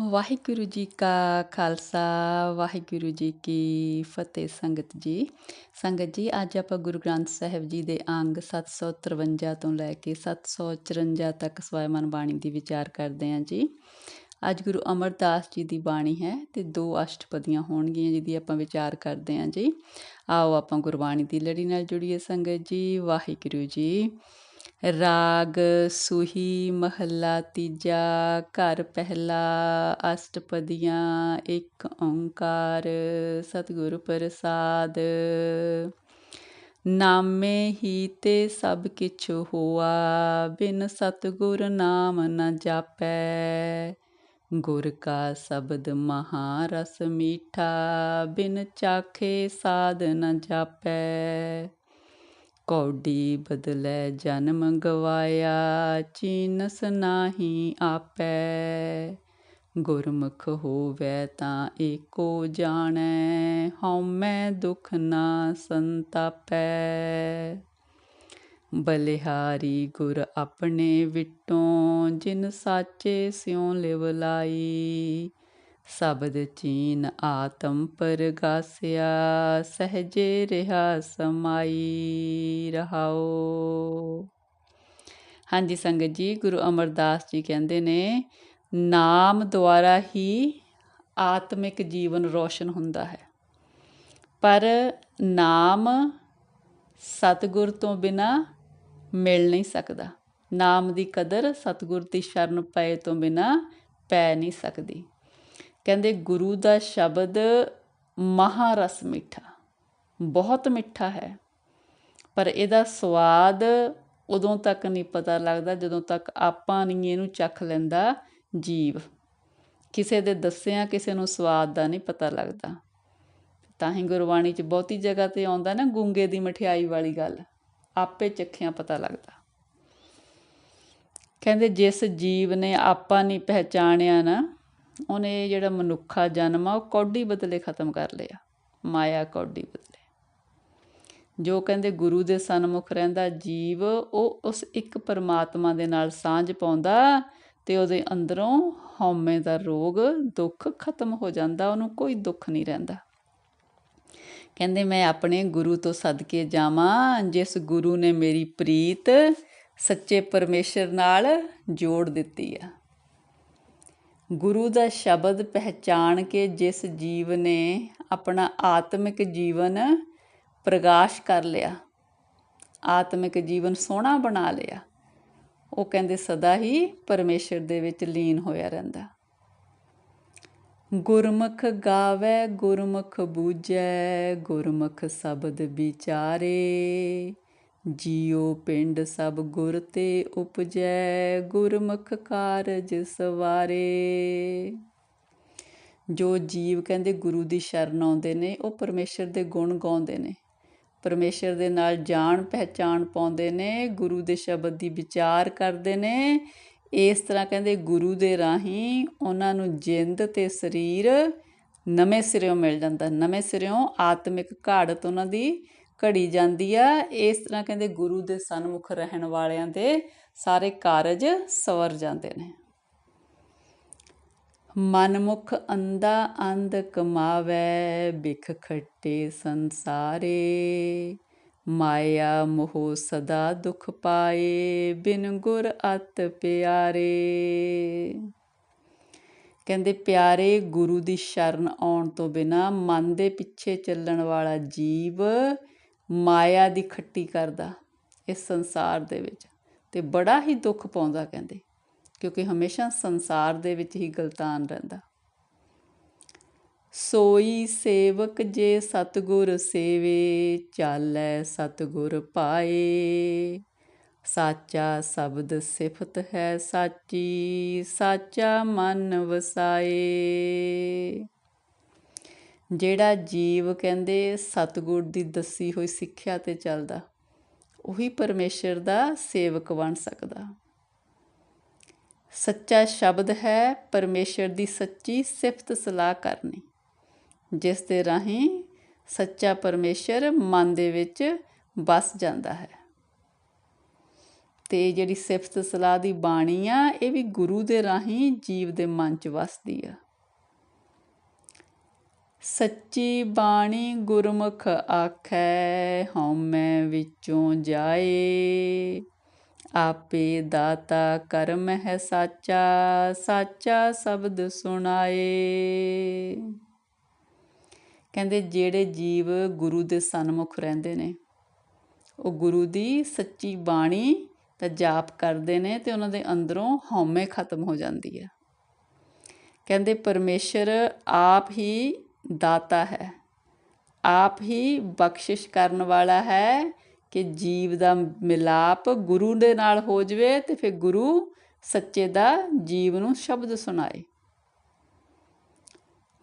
ਵਾਹਿਗੁਰੂ ਜੀ ਕਾ ਖਾਲਸਾ, ਵਾਹਿਗੁਰੂ ਜੀ ਕੀ ਫਤਿਹ ਸੰਗਤ ਜੀ। ਸੰਗਤ ਜੀ, ਅੱਜ ਆਪਾਂ ਗੁਰੂ ਗ੍ਰੰਥ ਸਾਹਿਬ ਜੀ ਦੇ ਅੰਗ 753 ਤੋਂ ਲੈ ਕੇ 754 ਤੱਕ ਸਵੈਮਨ ਬਾਣੀ ਦੀ ਵਿਚਾਰ ਕਰਦੇ ਹਾਂ ਜੀ। ਅੱਜ ਗੁਰੂ ਅਮਰਦਾਸ ਜੀ ਦੀ ਬਾਣੀ ਹੈ ਤੇ ਦੋ ਅਸ਼ਟਪਦੀਆਂ ਹੋਣਗੀਆਂ ਜਿਹਦੀ ਆਪਾਂ ਵਿਚਾਰ ਕਰਦੇ ਹਾਂ ਜੀ। ਆਓ ਆਪਾਂ ਗੁਰਬਾਣੀ ਦੀ ਲੜੀ ਨਾਲ ਜੁੜੀਏ ਸੰਗਤ ਜੀ, ਵਾਹਿਗੁਰੂ ਜੀ। ਰਾਗ ਸੂਹੀ ਮਹੱਲਾ ਤੀਜਾ, ਘਰ ਪਹਿਲਾ, ਅਸ਼ਟਪਦੀਆਂ, ਇੱਕ ਓੰਕਾਰ, ਸਤਿਗੁਰ ਪ੍ਰਸਾਦ। ਨਾਮੇ ਹੀ ਤੇ ਸਭ ਕਿਛ ਹੋਆ, ਬਿਨ ਸਤਿਗੁਰ ਨਾਮ ਨ ਜਾਪੈ। ਗੁਰ ਕਾ ਸ਼ਬਦ ਮਹਾ ਰਸ ਮੀਠਾ, ਬਿਨ ਚਾਖੇ ਸਾਧ ਨ ਜਾਪੈ। ਕੌਡੀ ਬਦਲੈ ਜਨਮ ਗਵਾਇਆ, ਚੀਨਸ ਨਾਹੀ ਆਪੈ। ਗੁਰਮੁਖ ਹੋਵੇ ਤਾਂ ਏਕੋ ਜਾਣੈ ਹਉਮੈ ਦੁਖ ਨਾ ਸੰਤਾਪੈ। ਬਲਿਹਾਰੀ ਗੁਰ ਆਪਣੇ ਵਿਟੋਂ, ਜਿਨ ਸਾਚੇ ਸਿਉ ਲਿਵ ਲਾਈ ਸ਼ਬਦ ਚੀਨ ਆਤਮ ਪਰਗਾਸਿਆ, ਸਹਜੇ ਰਹਾ ਸਮਾਈ ਰਹਾਓ। ਹਾਂਜੀ ਸੰਗਤ ਜੀ, ਗੁਰੂ ਅਮਰਦਾਸ ਜੀ ਕਹਿੰਦੇ ਨੇ, ਨਾਮ ਦੁਆਰਾ ਹੀ ਆਤਮਿਕ ਜੀਵਨ ਰੋਸ਼ਨ ਹੁੰਦਾ ਹੈ। ਪਰ ਨਾਮ ਸਤਗੁਰ ਤੋਂ ਬਿਨਾ ਮਿਲ ਨਹੀਂ ਸਕਦਾ। ਨਾਮ ਦੀ ਕਦਰ ਸਤਗੁਰ ਦੀ ਸ਼ਰਨ ਪਏ ਤੋਂ ਬਿਨਾ ਪੈ ਨਹੀਂ ਸਕਦੀ। ਕਹਿੰਦੇ ਗੁਰੂ ਦਾ ਸ਼ਬਦ ਮਹਾਰਸ ਮਿੱਠਾ, ਬਹੁਤ ਮਿੱਠਾ ਹੈ। ਪਰ ਇਹਦਾ ਸਵਾਦ ਉਦੋਂ ਤੱਕ ਨਹੀਂ ਪਤਾ ਲੱਗਦਾ ਜਦੋਂ ਤੱਕ ਆਪਾਂ ਨਹੀਂ ਇਹਨੂੰ ਚੱਖ ਲੈਂਦਾ ਜੀਵ। ਕਿਸੇ ਦੇ ਦੱਸਿਆ ਕਿਸੇ ਨੂੰ ਸਵਾਦ ਦਾ ਨਹੀਂ ਪਤਾ ਲੱਗਦਾ। ਤਾਂ ਹੀ ਗੁਰਬਾਣੀ 'ਚ ਬਹੁਤੀ ਜਗ੍ਹਾ ਤੇ ਆਉਂਦਾ ਨਾ ਗੁੰਗੇ ਦੀ ਮਠਿਆਈ ਵਾਲੀ ਗੱਲ, ਆਪੇ ਚੱਖਿਆ ਪਤਾ ਲੱਗਦਾ। ਕਹਿੰਦੇ ਜਿਸ ਜੀਵ ਨੇ ਆਪਾਂ ਨਹੀਂ ਪਹਿਚਾਣਿਆ ਨਾ ਉਹਨੇ ਜਿਹੜਾ ਮਨੁੱਖਾ ਜਨਮ ਆ, ਉਹ ਕੌਡੀ ਬਦਲੇ ਖਤਮ ਕਰ ਲਿਆ, ਮਾਇਆ ਕੌਡੀ ਬਦਲੇ। ਜੋ ਕਹਿੰਦੇ ਗੁਰੂ ਦੇ ਸਨਮੁਖ ਰਹਿੰਦਾ ਜੀਵ, ਉਹ ਉਸ ਇੱਕ ਪਰਮਾਤਮਾ ਦੇ ਨਾਲ ਸਾਂਝ ਪਾਉਂਦਾ ਤੇ ਉਹਦੇ ਅੰਦਰੋਂ ਹਉਮੈ ਦਾ ਰੋਗ, ਦੁੱਖ ਖਤਮ ਹੋ ਜਾਂਦਾ, ਉਹਨੂੰ ਕੋਈ ਦੁੱਖ ਨਹੀਂ ਰਹਿੰਦਾ। ਕਹਿੰਦੇ, ਮੈਂ ਆਪਣੇ ਗੁਰੂ ਤੋਂ ਸਦਕੇ ਜਾਵਾਂ, ਜਿਸ ਗੁਰੂ ਨੇ ਮੇਰੀ ਪ੍ਰੀਤ ਸੱਚੇ ਪਰਮੇਸ਼ਰ ਨਾਲ ਜੋੜ ਦਿੱਤੀ ਆ। ਗੁਰੂ ਦਾ ਸ਼ਬਦ ਪਹਿਚਾਣ ਕੇ ਜਿਸ ਜੀਵ ਨੇ ਆਪਣਾ ਆਤਮਿਕ ਜੀਵਨ ਪ੍ਰਕਾਸ਼ ਕਰ ਲਿਆ, ਆਤਮਿਕ ਜੀਵਨ ਸੋਹਣਾ ਬਣਾ ਲਿਆ, ਉਹ ਕਹਿੰਦੇ ਸਦਾ ਹੀ ਪਰਮੇਸ਼ਰ ਦੇ ਵਿੱਚ ਲੀਨ ਹੋਇਆ ਰਹਿੰਦਾ। ਗੁਰਮੁਖ ਗਾਵੇ, ਗੁਰਮੁਖ ਬੂਝੈ, ਗੁਰਮੁਖ ਸ਼ਬਦ ਵਿਚਾਰੇ। ਜੀਉ ਪਿੰਡ ਸਭ ਗੁਰ ਤੇ ਉਪਜੈ, ਗੁਰਮੁਖ ਕਾਰਜ ਸਵਾਰੇ। ਜੋ ਜੀਵ ਕਹਿੰਦੇ ਗੁਰੂ ਦੀ ਸ਼ਰਨ ਆਉਂਦੇ ਨੇ, ਉਹ ਪਰਮੇਸ਼ਰ ਦੇ ਗੁਣ ਗਾਉਂਦੇ ਨੇ। ਪਰਮੇਸ਼ਰ ਦੇ ਨਾਲ ਜਾਣ ਪਹਿਚਾਣ ਪਾਉਂਦੇ ਨੇ, ਗੁਰੂ ਦੇ ਸ਼ਬਦ ਦੀ ਵਿਚਾਰ ਕਰਦੇ ਨੇ। ਇਸ ਤਰ੍ਹਾਂ ਕਹਿੰਦੇ ਗੁਰੂ ਦੇ ਰਾਹੀਂ ਉਹਨਾਂ ਨੂੰ ਜਿੰਦ ਤੇ ਸਰੀਰ ਨਵੇਂ ਸਿਰਿਓਂ ਮਿਲ ਜਾਂਦਾ, ਨਵੇਂ ਸਿਰਿਓਂ ਆਤਮਿਕ ਘਾੜਤ ਉਹਨਾਂ ਦੀ ਘੜੀ ਜਾਂਦੀ ਆ। ਇਸ ਤਰ੍ਹਾਂ ਕਹਿੰਦੇ ਗੁਰੂ ਦੇ ਸਨਮੁਖ ਰਹਿਣ ਵਾਲਿਆਂ ਦੇ ਸਾਰੇ ਕਾਰਜ ਸਵਰ ਜਾਂਦੇ ਨੇ। ਮਨਮੁਖ ਅੰਦਾ ਅੰਧ ਕਮਾਵੇ ਬਿਖ ਖੱਟੇ ਸੰਸਾਰੇ। ਮਾਇਆ ਮੋਹ ਸਦਾ ਦੁਖ ਪਾਏ, ਬਿਨ ਗੁਰ ਅਤ ਪਿਆਰੇ। ਕਹਿੰਦੇ ਪਿਆਰੇ, ਗੁਰੂ ਦੀ ਸ਼ਰਨ ਆਉਣ ਤੋਂ ਬਿਨਾ ਮਨ ਦੇ ਪਿੱਛੇ ਚੱਲਣ ਵਾਲਾ ਜੀਵ ਮਾਇਆ ਦੀ ਖੱਟੀ ਕਰਦਾ ਇਸ ਸੰਸਾਰ ਦੇ ਵਿੱਚ ਤੇ ਬੜਾ ਹੀ ਦੁੱਖ ਪਾਉਂਦਾ ਕਹਿੰਦੇ, ਕਿਉਂਕਿ ਹਮੇਸ਼ਾ ਸੰਸਾਰ ਦੇ ਵਿੱਚ ਹੀ ਗਲਤਾਨ ਰਹਿੰਦਾ। ਸੋਈ ਸੇਵਕ ਜੇ ਸਤਗੁਰ ਸੇਵੇ, ਚਾਲੈ ਸਤਗੁਰ ਪਾਏ। ਸਾਚਾ ਸ਼ਬਦ ਸਿਫਤ ਹੈ ਸਾਚੀ, ਸਾਚਾ ਮਨ ਵਸਾਏ। ਜਿਹੜਾ ਜੀਵ ਕਹਿੰਦੇ ਸਤਿਗੁਰ ਦੀ ਦੱਸੀ ਹੋਈ ਸਿੱਖਿਆ ਤੇ ਚੱਲਦਾ, ਉਹੀ ਪਰਮੇਸ਼ਰ ਦਾ ਸੇਵਕ ਬਣ ਸਕਦਾ। ਸੱਚਾ ਸ਼ਬਦ ਹੈ ਪਰਮੇਸ਼ਰ ਦੀ ਸੱਚੀ ਸਿਫਤ ਸਲਾਹ ਕਰਨੀ, ਜਿਸ ਦੇ ਰਾਹੀਂ ਸੱਚਾ ਪਰਮੇਸ਼ਰ ਮਨ ਦੇ ਵਿੱਚ ਵਸ ਜਾਂਦਾ ਹੈ। ਤੇ ਜਿਹੜੀ ਸਿਫਤ ਸਲਾਹ ਦੀ ਬਾਣੀ ਆ, ਇਹ ਵੀ ਗੁਰੂ ਦੇ ਰਾਹੀਂ ਜੀਵ ਦੇ ਮਨ 'ਚ ਵਸਦੀ ਆ। ਸੱਚੀ ਬਾਣੀ ਗੁਰਮੁਖ ਆਖੈ, ਹਉਮੈ ਵਿੱਚੋਂ ਜਾਏ। ਆਪੇ ਦਾਤਾ ਕਰਮ ਹੈ ਸਾਚਾ ਸਾਚਾ ਸ਼ਬਦ ਸੁਣਾਏ। ਕਹਿੰਦੇ ਜਿਹੜੇ ਜੀਵ ਗੁਰੂ ਦੇ ਸਨਮੁਖ ਰਹਿੰਦੇ ਨੇ, ਉਹ ਗੁਰੂ ਦੀ ਸੱਚੀ ਬਾਣੀ ਦਾ ਜਾਪ ਕਰਦੇ ਨੇ ਤੇ ਉਹਨਾਂ ਦੇ ਅੰਦਰੋਂ ਹਉਮੈ ਖਤਮ ਹੋ ਜਾਂਦੀ ਹੈ। ਕਹਿੰਦੇ ਪਰਮੇਸ਼ਰ ਆਪ ਹੀ ਦਾਤਾ ਹੈ। ਆਪ ਹੀ ਬਖਸ਼ਿਸ਼ ਕਰਨ ਵਾਲਾ ਹੈ ਕਿ ਜੀਵ ਦਾ ਮਿਲਾਪ ਗੁਰੂ ਦੇ ਨਾਲ ਹੋ ਜਵੇ ਤੇ ਫਿਰ ਗੁਰੂ ਸੱਚੇ ਦਾ ਜੀਵ ਨੂੰ ਸ਼ਬਦ ਸੁਣਾਏ।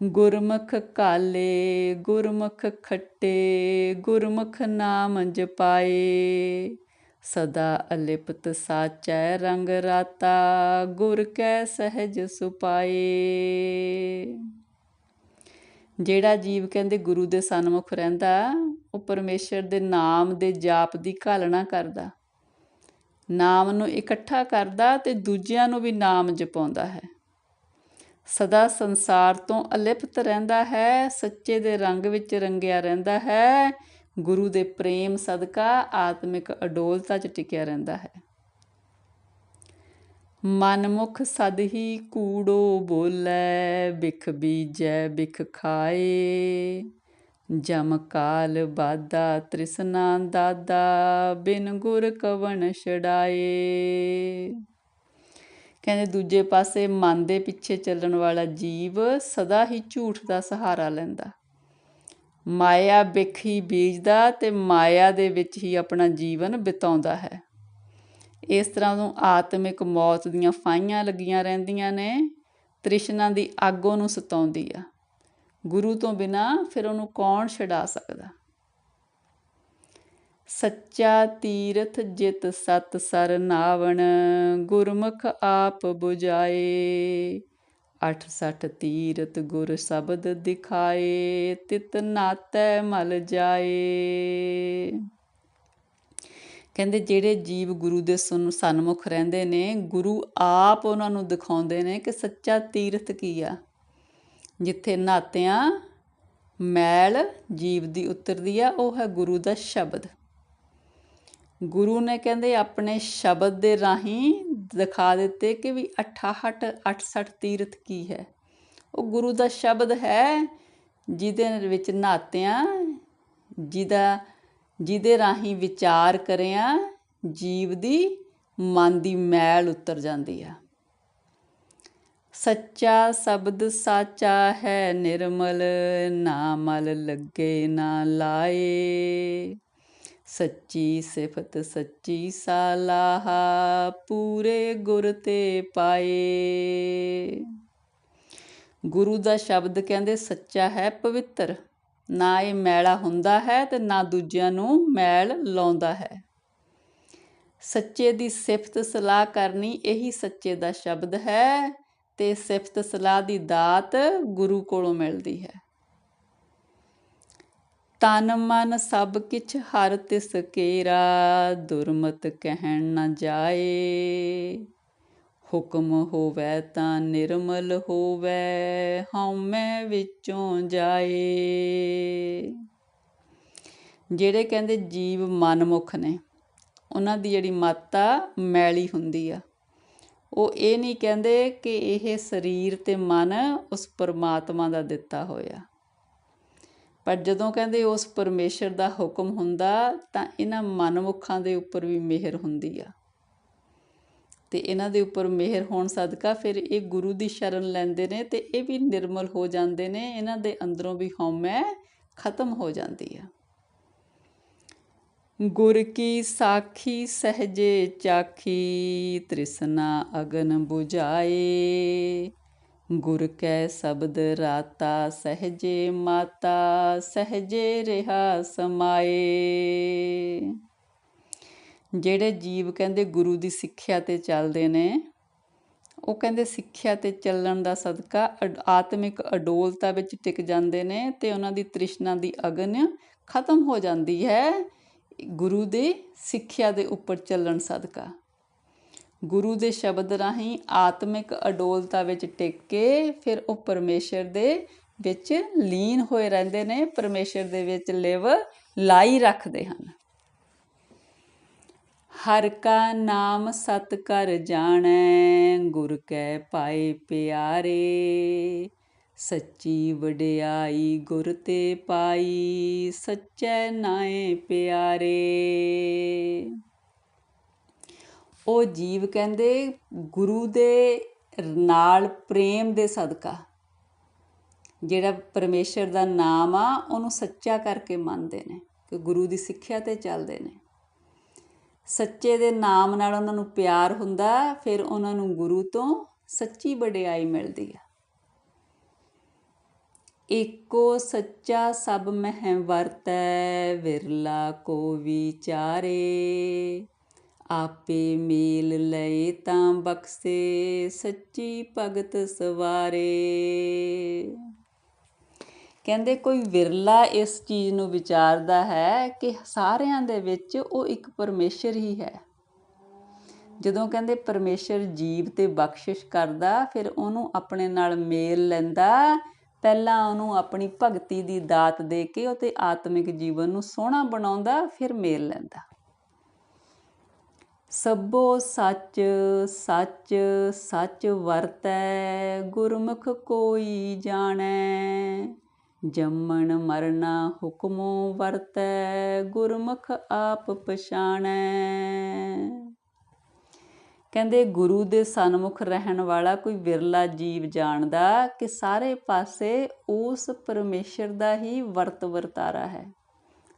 ਗੁਰਮੁਖ ਕਾਲੇ, ਗੁਰਮੁਖ ਖੱਟੇ, ਗੁਰਮੁਖ ਨਾਮ ਜਪਾਏ। ਸਦਾ ਅਲਿਪਤ ਸਾਚੈ ਰੰਗ ਰਾਤਾ, ਗੁਰ ਕੈ ਸਹਿਜ ਸੁਪਾਏ। ਜਿਹੜਾ ਜੀਵ ਕਹਿੰਦੇ ਗੁਰੂ ਦੇ ਸਨਮੁਖ ਰਹਿੰਦਾ, ਉਹ ਪਰਮੇਸ਼ਰ ਦੇ ਨਾਮ ਦੇ ਜਾਪ ਦੀ ਘਾਲਣਾ ਕਰਦਾ। ਨਾਮ ਨੂੰ ਇਕੱਠਾ ਕਰਦਾ ਤੇ ਦੂਜਿਆਂ ਨੂੰ ਵੀ ਨਾਮ ਜਪਾਉਂਦਾ ਹੈ। ਸਦਾ ਸੰਸਾਰ ਤੋਂ ਅਲਿਪਤ ਰਹਿੰਦਾ ਹੈ, ਸੱਚੇ ਦੇ ਰੰਗ ਵਿੱਚ ਰੰਗਿਆ ਰਹਿੰਦਾ ਹੈ, ਗੁਰੂ ਦੇ ਪ੍ਰੇਮ ਸਦਕਾ ਆਤਮਿਕ ਅਡੋਲਤਾ 'ਚ ਟਿਕਿਆ ਰਹਿੰਦਾ ਹੈ। ਮਨਮੁਖ ਸਦ ਹੀ ਕੂੜੋ ਬੋਲੇ ਬਿਖ ਬੀਜੈ ਬਿਖ ਖਾਏ। ਜਮ ਕਾਲ ਬਾਦਾ ਤ੍ਰਿਸ਼ਨਾ ਦਾਦਾ, ਬਿਨ ਗੁਰ ਕਵਨ ਛਡਾਏ। ਕਹਿੰਦੇ ਦੂਜੇ ਪਾਸੇ ਮਨ ਦੇ ਪਿੱਛੇ ਚੱਲਣ ਵਾਲਾ ਜੀਵ ਸਦਾ ਹੀ ਝੂਠ ਦਾ ਸਹਾਰਾ ਲੈਂਦਾ। ਮਾਇਆ ਬਿਖੀ ਬੀਜਦਾ ਤੇ ਮਾਇਆ ਦੇ ਵਿੱਚ ਹੀ ਆਪਣਾ ਜੀਵਨ ਬਿਤਾਉਂਦਾ ਹੈ। ਇਸ ਤਰ੍ਹਾਂ ਨੂੰ ਆਤਮਿਕ ਮੌਤ ਦੀਆਂ ਫਾਈਆਂ ਲੱਗੀਆਂ ਰਹਿੰਦੀਆਂ ਨੇ, ਤ੍ਰਿਸ਼ਨਾ ਦੀ ਅੱਗ ਉਹਨੂੰ ਸਤਾਉਂਦੀ ਆ। ਗੁਰੂ ਤੋਂ ਬਿਨਾ ਫਿਰ ਉਹਨੂੰ ਕੌਣ ਛਡਾ ਸਕਦਾ? ਸੱਚਾ ਤੀਰਥ ਜਿਤ ਸਤ ਸਰ ਨਾਵਣ, ਗੁਰਮੁਖ ਆਪ 부ਜਾਏ 68 ਤੀਰਥ ਗੁਰ ਸ਼ਬਦ ਦਿਖਾਏ, ਤਿਤ ਨਾਤੈ ਮਲ ਜਾਏ। ਕਹਿੰਦੇ ਜਿਹੜੇ ਜੀਵ ਗੁਰੂ ਦੇ ਸਨਮੁਖ ਰਹਿੰਦੇ ਨੇ, ਗੁਰੂ ਆਪ ਉਹਨਾਂ ਨੂੰ ਦਿਖਾਉਂਦੇ ਨੇ ਕਿ ਸੱਚਾ ਤੀਰਥ ਕੀ ਆ। ਜਿੱਥੇ ਨਾਤਿਆਂ ਮੈਲ ਜੀਵ ਦੀ ਉਤਰਦੀ ਆ, ਉਹ ਹੈ ਗੁਰੂ ਦਾ ਸ਼ਬਦ। ਗੁਰੂ ਨੇ ਕਹਿੰਦੇ ਆਪਣੇ ਸ਼ਬਦ ਦੇ ਰਾਹੀਂ ਦਿਖਾ ਦਿੱਤੇ ਕਿ ਵੀ 68 68 ਤੀਰਥ ਕੀ ਹੈ। ਉਹ ਗੁਰੂ ਦਾ ਸ਼ਬਦ ਹੈ, ਜਿਹਦੇ ਵਿੱਚ ਨਾਤਿਆਂ, ਜਿਹਦਾ ਜਿਹਦੇ ਰਾਹੀਂ ਵਿਚਾਰ ਕਰਿਆ, ਜੀਵ ਦੀ, ਮਨ ਦੀ ਮੈਲ ਉਤਰ ਜਾਂਦੀ ਆ। ਸੱਚਾ ਸ਼ਬਦ ਸਾਚਾ ਹੈ, ਨਿਰਮਲ ਨਾ ਮਲ ਲੱਗੇ ਨਾ ਲਾਏ। ਸੱਚੀ ਸਿਫਤ ਸੱਚੀ ਸਾਲਾਹ ਪੂਰੇ ਗੁਰ ਤੇ ਪਾਏ। ਗੁਰੂ ਦਾ ਸ਼ਬਦ ਕਹਿੰਦੇ, ਸੱਚਾ ਹੈ ਪਵਿੱਤਰ। ਨਾ ਇਹ ਮੈਲਾ ਹੁੰਦਾ ਹੈ ਤੇ ਨਾ ਦੂਜਿਆਂ ਨੂੰ ਮੈਲ ਲਾਉਂਦਾ ਹੈ। ਸੱਚੇ ਦੀ ਸਿਫਤ ਸਲਾਹ ਕਰਨੀ ਇਹੀ ਸੱਚੇ ਦਾ ਸ਼ਬਦ ਹੈ ਤੇ ਸਿਫਤ ਸਲਾਹ ਦੀ ਦਾਤ ਗੁਰੂ ਕੋਲੋਂ ਮਿਲਦੀ ਹੈ। ਤਨ ਮਨ ਸਭ ਕਿਛ ਹਰ ਤਿਸ ਕੇਰਾ ਦੁਰਮਤ ਕਹਿਣ ਨਾ ਜਾਏ। ਹੁਕਮ ਹੋਵੇ ਤਾਂ ਨਿਰਮਲ ਹੋਵੇ, ਹਉਮੈ ਵਿੱਚੋਂ ਜਾਏ। ਜਿਹੜੇ ਕਹਿੰਦੇ ਜੀਵ ਮਨਮੁਖ ਨੇ, ਉਹਨਾਂ ਦੀ ਜਿਹੜੀ ਮਾਤਾ ਮੈਲੀ ਹੁੰਦੀ ਆ, ਉਹ ਇਹ ਨਹੀਂ ਕਹਿੰਦੇ ਕਿ ਇਹ ਸਰੀਰ ਤੇ ਮਨ ਉਸ ਪਰਮਾਤਮਾ ਦਾ ਦਿੱਤਾ ਹੋਇਆ। ਪਰ ਜਦੋਂ ਕਹਿੰਦੇ ਉਸ ਪਰਮੇਸ਼ਰ ਦਾ ਹੁਕਮ ਹੁੰਦਾ, ਤਾਂ ਇਹਨਾਂ ਮਨਮੁਖਾਂ ਦੇ ਉੱਪਰ ਵੀ ਮਿਹਰ ਹੁੰਦੀ ਆ। ਤੇ ਇਹਨਾਂ ਦੇ ਉੱਪਰ ਮਿਹਰ ਹੋਣ ਸਦਕਾ ਫਿਰ ਇਹ ਗੁਰੂ ਦੀ ਸ਼ਰਨ ਲੈਂਦੇ ਨੇ ਤੇ ਇਹ ਵੀ ਨਿਰਮਲ ਹੋ ਜਾਂਦੇ ਨੇ, ਇਹਨਾਂ ਦੇ ਅੰਦਰੋਂ ਵੀ ਹਉਮੈ ਖਤਮ ਹੋ ਜਾਂਦੀ ਆ। ਗੁਰ ਕੀ ਸਾਖੀ ਸਹਜੇ ਚਾਖੀ, ਤ੍ਰਿਸ਼ਨਾ ਅਗਨ 부ਝਾਏ ਗੁਰ ਕੈ ਸ਼ਬਦ ਰਾਤਾ ਸਹਜੇ ਮਾਤਾ, ਸਹਜੇ ਰਹਾ ਸਮਾਏ। ਜਿਹੜੇ ਜੀਵ ਕਹਿੰਦੇ ਗੁਰੂ ਦੀ ਸਿੱਖਿਆ ਤੇ ਚੱਲਦੇ ਨੇ, ਉਹ ਕਹਿੰਦੇ ਸਿੱਖਿਆ ਤੇ ਚੱਲਣ ਦਾ ਸਦਕਾ ਆਤਮਿਕ ਅਡੋਲਤਾ ਵਿੱਚ ਟਿਕ ਜਾਂਦੇ ਨੇ ਤੇ ਉਹਨਾਂ ਦੀ ਤ੍ਰਿਸ਼ਨਾ ਦੀ ਅਗਨ ਖਤਮ ਹੋ ਜਾਂਦੀ ਹੈ। ਗੁਰੂ ਦੇ ਸਿੱਖਿਆ ਦੇ ਉੱਪਰ ਚੱਲਣ ਸਦਕਾ। ਗੁਰੂ ਦੇ ਸ਼ਬਦ ਰਾਹੀਂ ਆਤਮਿਕ ਅਡੋਲਤਾ ਵਿੱਚ ਟਿਕ ਕੇ ਫਿਰ ਉਹ ਪਰਮੇਸ਼ਰ ਦੇ ਵਿੱਚ ਲੀਨ ਹੋਏ ਰਹਿੰਦੇ ਨੇ, ਪਰਮੇਸ਼ਰ ਦੇ ਵਿੱਚ ਲਿਵ ਲਾਈ ਰੱਖਦੇ ਹਨ। ਹਰ ਕਾ ਨਾਮ ਸਤ ਕਰ ਜਾਣੈ, ਗੁਰ ਕੈ ਪਾਏ ਪਿਆਰੇ। ਸੱਚੀ ਵਡਿਆਈ ਗੁਰ ਤੇ ਪਾਈ, ਸੱਚੈ ਨਾਏ ਪਿਆਰੇ। ਉਹ ਜੀਵ ਕਹਿੰਦੇ ਗੁਰੂ ਦੇ ਨਾਲ ਪ੍ਰੇਮ ਦੇ ਸਦਕਾ। ਜਿਹੜਾ ਪਰਮੇਸ਼ਰ ਦਾ ਨਾਮ ਆ, ਉਹਨੂੰ ਸੱਚਾ ਕਰਕੇ ਮੰਨਦੇ ਨੇ, ਕਿ ਗੁਰੂ ਦੀ ਸਿੱਖਿਆ ਤੇ ਚੱਲਦੇ ਨੇ। ਸੱਚੇ ਦੇ ਨਾਮ ਨਾਲ ਉਹਨਾਂ ਨੂੰ ਪਿਆਰ ਹੁੰਦਾ, ਫਿਰ ਉਹਨਾਂ ਨੂੰ ਗੁਰੂ ਤੋਂ ਸੱਚੀ ਵਡਿਆਈ ਮਿਲਦੀ ਆ। ਏਕੋ ਸੱਚਾ ਸਭ ਮਹਿ ਵਰਤੈ, ਵਿਰਲਾ ਕੋ ਵਿਚਾਰੇ। ਆਪੇ ਮੇਲ ਲਏ ਤਾਂ ਬਖਸੇ, ਸੱਚੀ ਭਗਤ ਸਵਾਰੇ। ਕਹਿੰਦੇ ਕੋਈ ਵਿਰਲਾ ਇਸ ਚੀਜ਼ ਨੂੰ ਵਿਚਾਰਦਾ ਹੈ ਕਿ ਸਾਰਿਆਂ ਦੇ ਵਿੱਚ ਉਹ ਇੱਕ ਪਰਮੇਸ਼ਰ ਹੀ ਹੈ। ਜਦੋਂ ਕਹਿੰਦੇ ਪਰਮੇਸ਼ਰ ਜੀਵ ਤੇ ਬਖਸ਼ਿਸ਼ ਕਰਦਾ, ਫਿਰ ਉਹਨੂੰ ਆਪਣੇ ਨਾਲ ਮੇਲ ਲੈਂਦਾ। ਪਹਿਲਾਂ ਉਹਨੂੰ ਆਪਣੀ ਭਗਤੀ ਦੀ ਦਾਤ ਦੇ ਕੇ ਉਹ ਤੇ ਆਤਮਿਕ ਜੀਵਨ ਨੂੰ ਸੋਹਣਾ ਬਣਾਉਂਦਾ, ਫਿਰ ਮੇਲ ਲੈਂਦਾ। ਸਭੋ ਸੱਚ ਸੱਚ ਸੱਚ ਵਰਤੈ, ਗੁਰਮੁਖ ਕੋਈ ਜਾਣੈ। ਜੰਮਣ ਮਰਨਾ ਹੁਕਮੋ ਵਰਤੈ, ਗੁਰਮੁਖ ਆਪ ਪਛਾਣੈ। ਕਹਿੰਦੇ ਗੁਰੂ ਦੇ ਸਨਮੁਖ ਰਹਿਣ ਵਾਲਾ ਕੋਈ ਵਿਰਲਾ ਜੀਵ ਜਾਣਦਾ ਕਿ ਸਾਰੇ ਪਾਸੇ ਉਸ ਪਰਮੇਸ਼ਰ ਦਾ ਹੀ ਵਰਤ ਵਰਤਾਰਾ ਹੈ,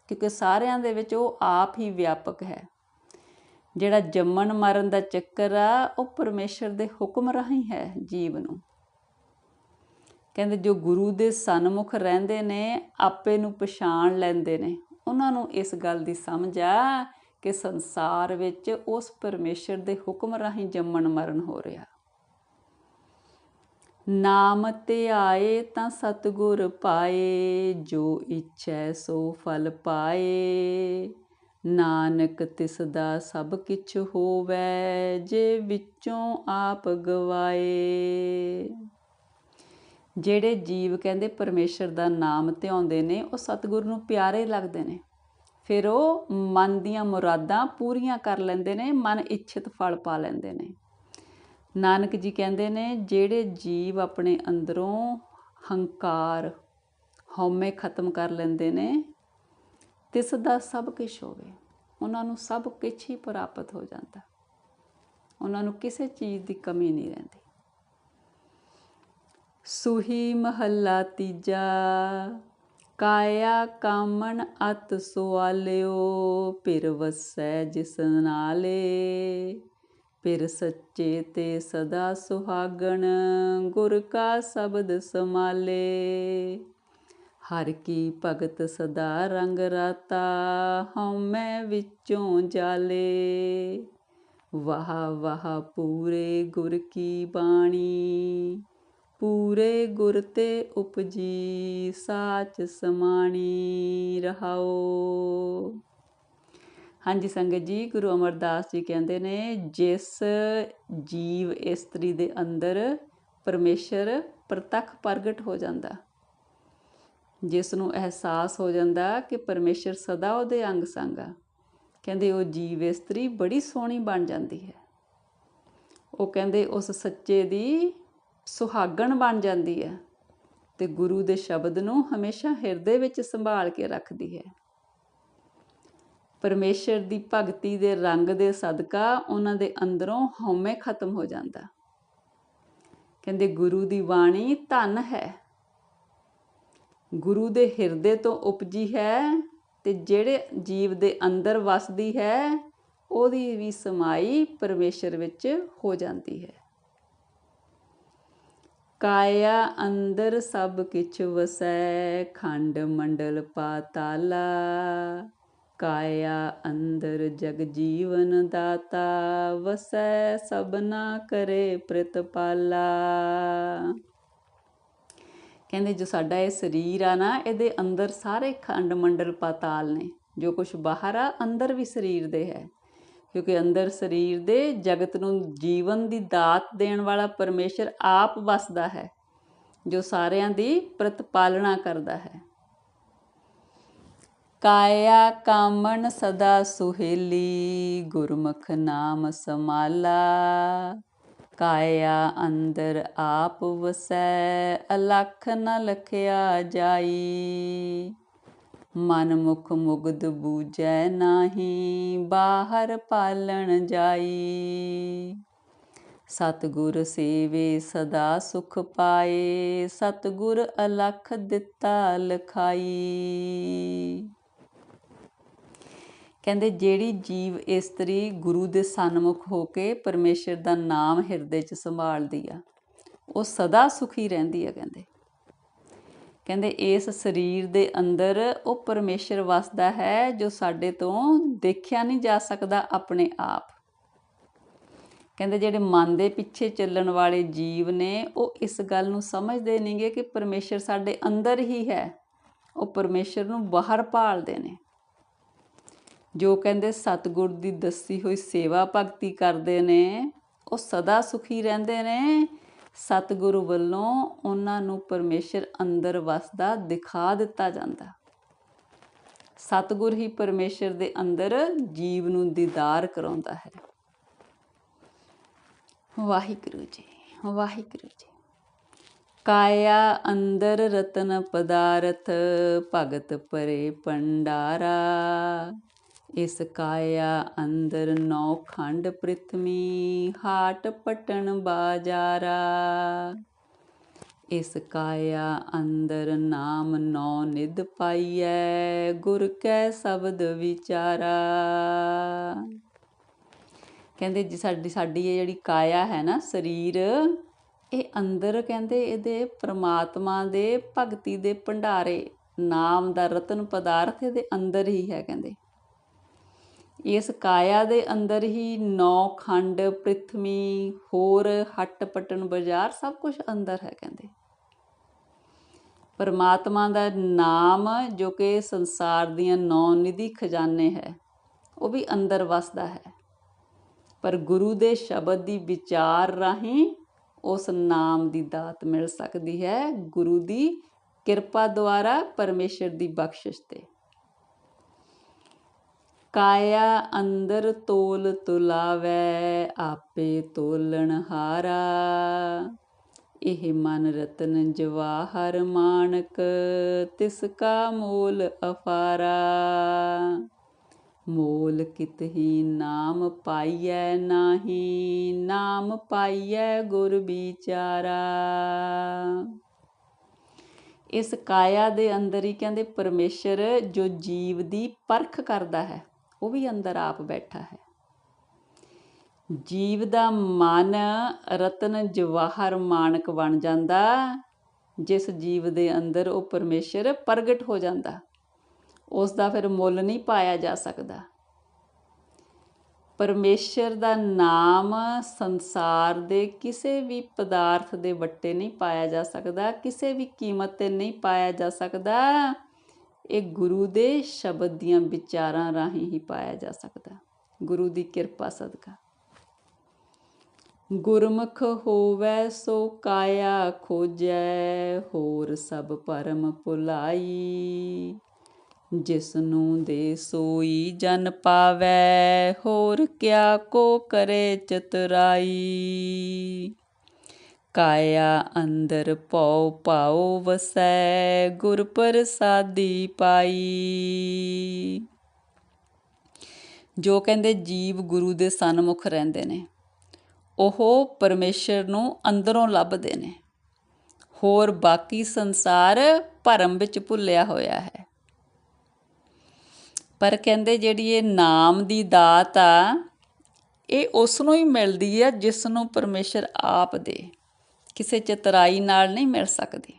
ਕਿਉਂਕਿ ਸਾਰਿਆਂ ਦੇ ਵਿੱਚ ਉਹ ਆਪ ਹੀ ਵਿਆਪਕ ਹੈ। ਜਿਹੜਾ ਜੰਮਣ ਮਰਨ ਦਾ ਚੱਕਰ ਆ, ਉਹ ਪਰਮੇਸ਼ਰ ਦੇ ਹੁਕਮ ਰਾਹੀਂ ਹੈ ਜੀਵ ਨੂੰ। ਕਹਿੰਦੇ ਜੋ ਗੁਰੂ ਦੇ ਸਨਮੁਖ ਰਹਿੰਦੇ ਨੇ, ਆਪੇ ਨੂੰ ਪਛਾਣ ਲੈਂਦੇ ਨੇ। ਉਹਨਾਂ ਨੂੰ ਇਸ ਗੱਲ ਦੀ ਸਮਝ ਆ ਕਿ ਸੰਸਾਰ ਵਿੱਚ ਉਸ ਪਰਮੇਸ਼ਰ ਦੇ ਹੁਕਮ ਰਾਹੀਂ ਜੰਮਣ ਮਰਨ ਹੋ ਰਿਹਾ। ਨਾਮ ਤੇ ਆਏ ਤਾਂ ਸਤਗੁਰ ਪਾਏ, ਜੋ ਇੱਛੈ ਸੋ ਫਲ ਪਾਏ। ਨਾਨਕ ਤਿਸ ਦਾ ਸਭ ਕਿਛ ਹੋਵੇ, ਜੇ ਵਿੱਚੋਂ ਆਪ ਗਵਾਏ। ਜਿਹੜੇ ਜੀਵ ਕਹਿੰਦੇ ਪਰਮੇਸ਼ਰ ਦਾ ਨਾਮ ਧਿਆਉਂਦੇ ਨੇ, ਉਹ ਸਤਿਗੁਰ ਨੂੰ ਪਿਆਰੇ ਲੱਗਦੇ ਨੇ। ਫਿਰ ਉਹ ਮਨ ਦੀਆਂ ਮੁਰਾਦਾਂ ਪੂਰੀਆਂ ਕਰ ਲੈਂਦੇ ਨੇ, ਮਨ ਇੱਛਿਤ ਫਲ ਪਾ ਲੈਂਦੇ ਨੇ। ਨਾਨਕ ਜੀ ਕਹਿੰਦੇ ਨੇ, ਜਿਹੜੇ ਜੀਵ ਆਪਣੇ ਅੰਦਰੋਂ ਹੰਕਾਰ, ਹਉਮੈ ਖਤਮ ਕਰ ਲੈਂਦੇ ਨੇ, ਤਿਸ ਦਾ ਸਭ ਕੁਝ ਹੋਵੇ। ਉਹਨਾਂ ਨੂੰ ਸਭ ਕੁਝ ਹੀ ਪ੍ਰਾਪਤ ਹੋ ਜਾਂਦਾ। ਉਹਨਾਂ ਨੂੰ ਕਿਸੇ ਚੀਜ਼ ਦੀ ਕਮੀ ਨਹੀਂ ਰਹਿੰਦੀ। ਸੁਹੀ ਮਹੱਲਾ ਤੀਜਾ। ਕਾਇਆ ਕਾਮਣ ਅਤ ਸੁਆਲਿਓ, ਪਿਰ ਵਸੈ ਜਿਸ ਨਾਲੇ। ਪਿਰ ਸੱਚੇ ਤੇ ਸਦਾ ਸੁਹਾਗਣ, ਗੁਰ ਕਾ ਸ਼ਬਦ ਸਮਾਲੇ। ਹਰ ਕੀ ਭਗਤ ਸਦਾ ਰੰਗ ਰਾਤਾ ਹਉਮੈ ਵਿੱਚੋਂ ਜਾਲੇ। ਵਾਹ ਵਾਹ ਪੂਰੇ ਗੁਰ ਕੀ ਬਾਣੀ ਪੂਰੇ ਗੁਰ ਤੇ ਉਪਜੀ, ਸਾਚ ਸਮਾਣੀ ਰਹਾਓ। ਹਾਂਜੀ ਸੰਗਤ ਜੀ, ਗੁਰੂ ਅਮਰਦਾਸ ਜੀ ਕਹਿੰਦੇ ਨੇ, ਜਿਸ ਜੀਵ ਇਸਤਰੀ ਦੇ ਅੰਦਰ ਪਰਮੇਸ਼ਰ ਪ੍ਰਤੱਖ ਪ੍ਰਗਟ ਹੋ ਜਾਂਦਾ ਜਿਸ ਨੂੰ ਅਹਿਸਾਸ ਹੋ ਜਾਂਦਾ ਕਿ ਪਰਮੇਸ਼ਰ ਸਦਾ ਉਹਦੇ ਅੰਗ ਸੰਗ ਆ। ਕਹਿੰਦੇ ਉਹ ਜੀਵ ਇਸਤਰੀ ਬੜੀ ਸੋਹਣੀ ਬਣ ਜਾਂਦੀ ਹੈ। ਉਹ ਕਹਿੰਦੇ ਉਸ ਸੱਚੇ ਦੀ ਸੁਹਾਗਣ ਬਣ ਜਾਂਦੀ ਹੈ ਤੇ ਗੁਰੂ ਦੇ ਸ਼ਬਦ ਨੂੰ ਹਮੇਸ਼ਾ ਹਿਰਦੇ ਵਿੱਚ ਸੰਭਾਲ ਕੇ ਰੱਖਦੀ ਹੈ। ਪਰਮੇਸ਼ਰ ਦੀ ਭਗਤੀ ਦੇ ਰੰਗ ਦੇ ਸਦਕਾ ਉਹਨਾਂ ਦੇ ਅੰਦਰੋਂ ਹਉਮੈ ਖਤਮ ਹੋ ਜਾਂਦਾ। ਕਹਿੰਦੇ ਗੁਰੂ ਦੀ ਬਾਣੀ ਧਨ ਹੈ। ਗੁਰੂ ਦੇ ਹਿਰਦੇ ਤੋਂ ਉਪਜੀ ਹੈ ਤੇ ਜਿਹੜੇ ਜੀਵ ਦੇ ਅੰਦਰ ਵਸਦੀ ਹੈ, ਉਹਦੀ ਵੀ ਸਮਾਈ ਪਰਮੇਸ਼ਰ ਵਿੱਚ ਹੋ ਜਾਂਦੀ ਹੈ। ਕਾਇਆ ਅੰਦਰ ਸਭ ਕਿਛ ਵਸੈ, ਖੰਡ ਮੰਡਲ ਪਾਤਾਲਾ ਕਾਇਆ ਅੰਦਰ ਜਗ ਜੀਵਨ ਦਾਤਾ, ਵਸੈ ਸਭਨਾ ਕਰੇ ਪ੍ਰਤਪਾਲਾ ਕਹਿੰਦੇ ਜੋ ਸਾਡਾ ਇਹ ਸਰੀਰ ਆ ਨਾ, ਇਹਦੇ ਅੰਦਰ ਸਾਰੇ ਖੰਡ ਮੰਡਲ ਪਾਤਾਲ ਨੇ। ਜੋ ਕੁਝ ਬਾਹਰ ਆ, ਅੰਦਰ ਵੀ ਸਰੀਰ ਦੇ ਹੈ। ਕਿਉਂਕਿ ਅੰਦਰ ਸਰੀਰ ਦੇ ਜਗਤ ਨੂੰ ਜੀਵਨ ਦੀ ਦਾਤ ਦੇਣ ਵਾਲਾ ਪਰਮੇਸ਼ਰ ਆਪ ਵਸਦਾ ਹੈ, ਜੋ ਸਾਰਿਆਂ ਦੀ ਪ੍ਰਤਪਾਲਣਾ ਕਰਦਾ ਹੈ। ਕਾਇਆ ਕਾਮਣ ਸਦਾ ਸੁਹੇਲੀ, ਗੁਰਮੁਖ ਨਾਮ ਸਮਾਲਾ ਕਾਇਆ ਅੰਦਰ ਆਪ ਵਸੈ, ਅਲਖ ਨ ਲਖਿਆ ਜਾਈ। ਮਨ ਮੁਖ ਮੁਗਦ ਬੂਝੈ ਨਾਹੀ, ਬਾਹਰ ਪਾਲਣ ਜਾਈ। ਸਤਿਗੁਰ ਸੇਵੇ ਸਦਾ ਸੁਖ ਪਾਏ, ਸਤਿਗੁਰ ਅਲਖ ਦਿੱਤਾ ਲਖਾਈ। ਕਹਿੰਦੇ, ਜਿਹੜੀ ਜੀਵ ਇਸਤਰੀ ਗੁਰੂ ਦੇ ਸਨਮੁਖ ਹੋ ਕੇ ਪਰਮੇਸ਼ਰ ਦਾ ਨਾਮ ਹਿਰਦੇ 'ਚ ਸੰਭਾਲਦੀ ਆ, ਉਹ ਸਦਾ ਸੁਖੀ ਰਹਿੰਦੀ ਆ, ਕਹਿੰਦੇ। ਕਹਿੰਦੇ ਇਸ ਸਰੀਰ ਦੇ ਅੰਦਰ ਉਹ ਪਰਮੇਸ਼ਰ ਵਸਦਾ ਹੈ ਜੋ ਸਾਡੇ ਤੋਂ ਦੇਖਿਆ ਨਹੀਂ ਜਾ ਸਕਦਾ ਆਪਣੇ ਆਪ। ਕਹਿੰਦੇ ਜਿਹੜੇ ਮਨ ਦੇ ਪਿੱਛੇ ਚੱਲਣ ਵਾਲੇ ਜੀਵ ਨੇ, ਉਹ ਇਸ ਗੱਲ ਨੂੰ ਸਮਝਦੇ ਨਹੀਂਗੇ ਕਿ ਪਰਮੇਸ਼ਰ ਸਾਡੇ ਅੰਦਰ ਹੀ ਹੈ। ਉਹ ਪਰਮੇਸ਼ਰ ਨੂੰ ਬਾਹਰ ਭਾਲਦੇ ਨੇ। ਜੋ ਕਹਿੰਦੇ ਸਤਿਗੁਰ ਦੀ ਦੱਸੀ ਹੋਈ ਸੇਵਾ ਭਗਤੀ ਕਰਦੇ ਨੇ, ਉਹ ਸਦਾ ਸੁਖੀ ਰਹਿੰਦੇ ਨੇ ਸਤਿਗੁਰੂ ਵੱਲੋਂ ਉਹਨਾਂ ਨੂੰ ਪਰਮੇਸ਼ਰ ਅੰਦਰ ਵਸਦਾ, ਦਿਖਾ ਦਿੱਤਾ ਜਾਂਦਾ। ਸਤਿਗੁਰ ਹੀ ਪਰਮੇਸ਼ਰ ਦੇ ਅੰਦਰ ਜੀਵ ਨੂੰ ਦੀਦਾਰ ਕਰਾਉਂਦਾ ਹੈ। ਵਾਹਿਗੁਰੂ ਜੀ ਵਾਹਿਗੁਰੂ ਜੀ। ਕਾਇਆ ਅੰਦਰ ਰਤਨ ਪਦਾਰਥ, ਭਗਤ ਪਰੇ ਪੰਡਾਰਾ ਇਸ ਕਾਇਆ ਅੰਦਰ ਨੌ ਖੰਡ ਪ੍ਰਿਥਵੀ ਹਾਟ ਪਟਣ ਬਾਜਾਰਾ। ਇਸ ਕਾਇਆ ਅੰਦਰ ਨਾਮ ਨੌ ਨਿਧ ਪਾਈਐ, ਗੁਰ ਕੈ ਸ਼ਬਦ ਵਿਚਾਰਾ। ਕਹਿੰਦੇ ਜੀ ਸਾਡੀ ਸਾਡੀ ਇਹ ਜਿਹੜੀ ਕਾਇਆ ਹੈ ਨਾ ਸਰੀਰ, ਇਹ ਅੰਦਰ ਕਹਿੰਦੇ ਇਹਦੇ ਪ੍ਰਮਾਤਮਾ ਦੇ, ਭਗਤੀ ਦੇ ਭੰਡਾਰੇ, ਨਾਮ ਦਾ ਰਤਨ ਪਦਾਰਥ ਇਹਦੇ ਅੰਦਰ ਹੀ ਹੈ ਕਹਿੰਦੇ। ਇਸ ਕਾਇਆ ਦੇ ਅੰਦਰ ਹੀ ਨੌ ਖੰਡ ਪ੍ਰਿਥਵੀ ਹੋਰ ਹੱਟ ਪਟਨ ਬਾਜ਼ਾਰ ਸਭ ਕੁਝ ਅੰਦਰ ਹੈ ਕਹਿੰਦੇ। ਪਰਮਾਤਮਾ ਦਾ ਨਾਮ ਜੋ ਕਿ ਸੰਸਾਰ ਦੀਆਂ ਨੌ ਨਿਧੀ ਖਜ਼ਾਨੇ ਹੈ, ਉਹ ਵੀ ਅੰਦਰ ਵਸਦਾ ਹੈ। ਪਰ ਗੁਰੂ ਦੇ ਸ਼ਬਦ ਦੀ ਵਿਚਾਰ ਰਾਹੀਂ ਉਸ ਨਾਮ ਦੀ ਦਾਤ ਮਿਲ ਸਕਦੀ ਹੈ, ਗੁਰੂ ਦੀ ਕਿਰਪਾ ਦੁਆਰਾ ਪਰਮੇਸ਼ਰ ਦੀ ਬਖਸ਼ਿਸ਼ ਤੇ। ਕਾਇਆ ਅੰਦਰ ਤੋਲ ਤੁਲਾਵੈ, ਆਪੇ ਤੋਲਣਹਾਰਾ ਇਹ ਮਨ ਰਤਨ ਜਵਾਹਰ ਮਾਨਕ ਤਿਸ ਕਾ ਮੋਲ ਅਫਾਰਾ। ਮੋਲ ਕਿਤ ਨਾਮ ਪਾਈਐ ਨਾਹੀ, ਨਾਮ ਪਾਈਐ ਗੁਰ ਵਿਚਾਰਾ। ਇਸ ਕਾਇਆ ਦੇ ਅੰਦਰ ਹੀ ਕਹਿੰਦੇ ਪਰਮੇਸ਼ਰ ਜੋ ਜੀਵ ਦੀ ਪਰਖ ਕਰਦਾ ਹੈ। ਉਹ ਵੀ ਅੰਦਰ ਆਪ ਬੈਠਾ ਹੈ। ਜੀਵ ਦਾ ਮਨ ਰਤਨ ਜਵਾਹਰ ਮਾਨਕ ਬਣ ਜਾਂਦਾ। ਜਿਸ ਜੀਵ ਦੇ ਅੰਦਰ ਉਹ ਪਰਮੇਸ਼ਰ ਪ੍ਰਗਟ ਹੋ ਜਾਂਦਾ। ਉਸ ਦਾ ਫਿਰ ਮੁੱਲ ਨਹੀਂ ਪਾਇਆ ਜਾ ਸਕਦਾ। ਪਰਮੇਸ਼ਰ ਦਾ ਨਾਮ ਸੰਸਾਰ ਦੇ ਕਿਸੇ ਵੀ ਪਦਾਰਥ ਦੇ ਵੱਟੇ ਨਹੀਂ ਪਾਇਆ ਜਾ ਸਕਦਾ। ਕਿਸੇ ਵੀ ਕੀਮਤ ਤੇ ਨਹੀਂ ਪਾਇਆ ਜਾ ਸਕਦਾ। ਇਹ ਗੁਰੂ ਦੇ ਸ਼ਬਦ ਦੀਆਂ ਵਿਚਾਰਾਂ ਰਾਹੀਂ ਹੀ ਪਾਇਆ ਜਾ ਸਕਦਾ। ਗੁਰੂ ਦੀ ਕਿਰਪਾ ਸਦਕਾ। ਗੁਰਮੁਖ ਹੋਵੇ ਸੋ ਕਾਇਆ ਖੋਜੈ, ਹੋਰ ਸਭ ਪਰਮ ਭੁਲਾਈ। ਜਿਸ ਨੂੰ ਦੇ ਸੋਈ ਜਨ ਪਾਵੈ, ਹੋਰ ਕਿਆ ਕੋ ਕਰੇ ਚਤੁਰਾਈ। ਕਾਇਆ ਅੰਦਰ ਪਉ ਪਾਉ ਵਸੈ, ਗੁਰ ਪ੍ਰਸਾਦੀ ਪਾਈ। ਜੋ ਕਹਿੰਦੇ ਜੀਵ ਗੁਰੂ ਦੇ ਸਨਮੁਖ ਰਹਿੰਦੇ ਨੇ, ਉਹ ਪਰਮੇਸ਼ਰ ਨੂੰ ਅੰਦਰੋਂ ਲੱਭਦੇ ਨੇ। ਹੋਰ ਬਾਕੀ ਸੰਸਾਰ ਭਰਮ ਵਿੱਚ ਭੁੱਲਿਆ ਹੋਇਆ ਹੈ। ਪਰ ਕਹਿੰਦੇ ਜਿਹੜੀ ਇਹ ਨਾਮ ਦੀ ਦਾਤ ਆ, ਇਹ ਉਸ ਨੂੰ ਹੀ ਮਿਲਦੀ ਹੈ ਜਿਸ ਨੂੰ ਪਰਮੇਸ਼ਰ ਆਪ ਦੇ। ਕਿਸੇ ਚਤਰਾਈ ਨਾਲ ਨਹੀਂ ਮਿਲ ਸਕਦੀ।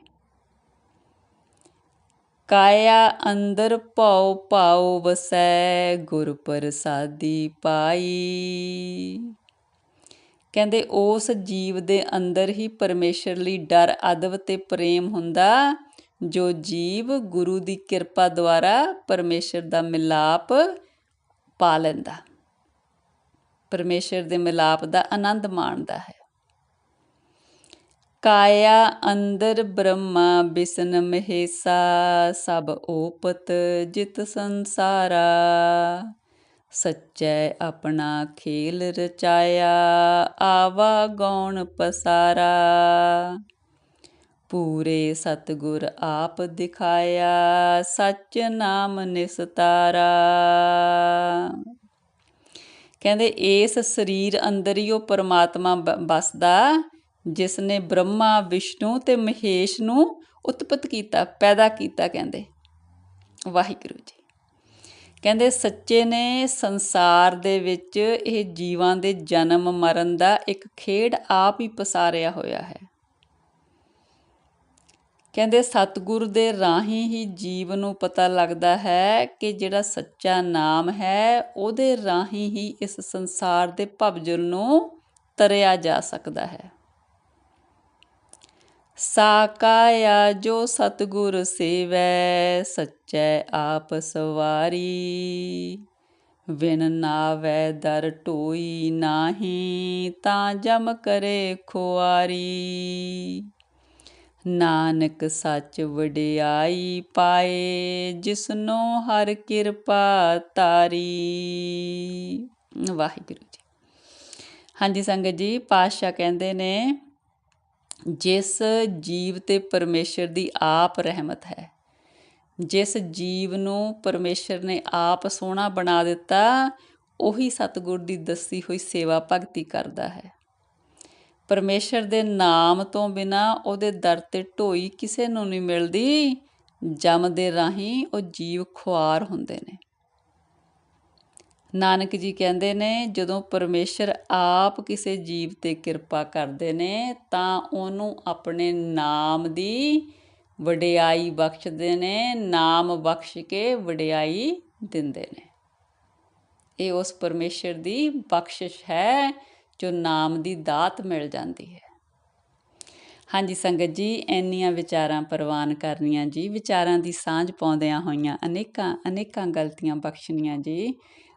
ਕਾਇਆ ਅੰਦਰ ਭਉ ਭਾਉ ਵਸੈ ਗੁਰ ਪ੍ਰਸਾਦੀ ਪਾਈ। ਕਹਿੰਦੇ ਉਸ ਜੀਵ ਦੇ ਅੰਦਰ ਹੀ ਪਰਮੇਸ਼ਰ ਲਈ ਡਰ, ਅਦਬ ਤੇ ਪ੍ਰੇਮ ਹੁੰਦਾ, ਜੋ ਜੀਵ ਗੁਰੂ ਦੀ ਕਿਰਪਾ ਦੁਆਰਾ ਪਰਮੇਸ਼ਰ ਦਾ ਮਿਲਾਪ ਪਾ ਲੈਂਦਾ। ਪਰਮੇਸ਼ਰ ਦੇ ਮਿਲਾਪ ਦਾ ਆਨੰਦ ਮਾਣਦਾ ਹੈ। ਕਾਇਆ ਅੰਦਰ ਬ੍ਰਹਮਾ ਬਿਸਨ ਮਹੇਸਾ, ਸਭ ਓਪਤ ਜਿਤ ਸੰਸਾਰਾ। ਸੱਚੈ ਆਪਣਾ ਖੇਲ ਰਚਾਇਆ, ਆਵਾ ਗੌਣ ਪਸਾਰਾ। ਪੂਰੇ ਸਤਗੁਰ ਆਪ ਦਿਖਾਇਆ, ਸੱਚ ਨਾਮ ਨਿਸਤਾਰਾ। ਕਹਿੰਦੇ, ਇਸ ਸਰੀਰ ਅੰਦਰ ਹੀ ਉਹ ਪਰਮਾਤਮਾ ਬਸਦਾ ਜਿਸ ਨੇ ਬ੍ਰਹਮਾ, ਵਿਸ਼ਨੂੰ ਤੇ ਮਹੇਸ਼ ਨੂੰ ਉਤਪਤ ਕੀਤਾ, ਪੈਦਾ ਕੀਤਾ ਕਹਿੰਦੇ। ਵਾਹਿਗੁਰੂ ਜੀ। ਕਹਿੰਦੇ, ਸੱਚੇ ਨੇ ਸੰਸਾਰ ਦੇ ਵਿੱਚ ਇਹ ਜੀਵਾਂ ਦੇ ਜਨਮ ਮਰਨ ਦਾ ਇੱਕ ਖੇਡ ਆਪ ਹੀ ਪਸਾਰਿਆ ਹੋਇਆ ਹੈ। ਕਹਿੰਦੇ, ਸਤਿਗੁਰ ਦੇ ਰਾਹੀਂ ਹੀ ਜੀਵ ਨੂੰ ਪਤਾ ਲੱਗਦਾ ਹੈ ਕਿ ਜਿਹੜਾ ਸੱਚਾ ਨਾਮ ਹੈ, ਉਹਦੇ ਰਾਹੀਂ ਹੀ ਇਸ ਸੰਸਾਰ ਦੇ ਭਵਜਲ ਨੂੰ ਤਰਿਆ ਜਾ ਸਕਦਾ ਹੈ। ਸਾਕਾਇਆ ਜੋ ਸਤਗੁਰ ਸੇਵੈ, ਸੱਚੈ ਆਪ ਸਵਾਰੀ। ਵਿਨ ਨਾਵੈ ਦਰ ਢੋਈ ਨਾਹੀ, ਤਾਂ ਜਮ ਕਰੇ ਖੁਆਰੀ। ਨਾਨਕ ਸੱਚ ਵਡਿਆਈ ਪਾਏ, ਜਿਸਨੋ ਹਰ ਕਿਰਪਾ ਤਾਰੀ। ਵਾਹਿਗੁਰੂ ਜੀ। ਹਾਂਜੀ ਸੰਗਤ ਜੀ, ਪਾਤਸ਼ਾਹ ਕਹਿੰਦੇ ਨੇ ਜਿਸ ਜੀਵ ਤੇ ਪਰਮੇਸ਼ਰ ਦੀ ਆਪ ਰਹਿਮਤ ਹੈ। ਜਿਸ ਜੀਵ ਨੂੰ ਪਰਮੇਸ਼ਰ ਨੇ ਆਪ ਸੋਹਣਾ ਬਣਾ ਦਿੱਤਾ, ਉਹੀ ਸਤਗੁਰ ਦੀ ਦੱਸੀ ਹੋਈ ਸੇਵਾ ਭਗਤੀ ਕਰਦਾ ਹੈ। ਪਰਮੇਸ਼ਰ ਦੇ ਨਾਮ ਤੋਂ ਬਿਨਾ ਉਹਦੇ ਦਰ ਤੇ ਢੋਈ ਕਿਸੇ ਨੂੰ ਨਹੀਂ ਮਿਲਦੀ। ਜਮ ਦੇ ਰਾਹੀਂ ਉਹ ਜੀਵ ਖੁਆਰ ਹੁੰਦੇ ਨੇ। ਨਾਨਕ ਜੀ ਕਹਿੰਦੇ ਨੇ, ਜਦੋਂ ਪਰਮੇਸ਼ਰ ਆਪ ਕਿਸੇ ਜੀਵ ਤੇ ਕਿਰਪਾ ਕਰਦੇ ਨੇ, ਤਾਂ ਉਹਨੂੰ ਆਪਣੇ ਨਾਮ ਦੀ ਵਡਿਆਈ ਬਖਸ਼ਦੇ ਨੇ, ਨਾਮ ਬਖਸ਼ ਕੇ ਵਡਿਆਈ ਦਿੰਦੇ ਨੇ। ਇਹ ਉਸ ਪਰਮੇਸ਼ਰ ਦੀ ਬਖਸ਼ਿਸ਼ ਹੈ, ਜੋ ਨਾਮ ਦੀ ਦਾਤ ਮਿਲ ਜਾਂਦੀ ਹੈ। ਹਾਂਜੀ ਸੰਗਤ ਜੀ ਐਨੀਆਂ ਵਿਚਾਰਾਂ ਪ੍ਰਵਾਨ ਕਰਨੀਆਂ ਜੀ, ਵਿਚਾਰਾਂ ਦੀ ਸਾਂਝ ਪਾਉਂਦਿਆਂ ਹੋਈਆਂ ਅਨੇਕਾਂ ਅਨੇਕਾਂ ਗਲਤੀਆਂ ਬਖਸ਼ਣੀਆਂ ਜੀ।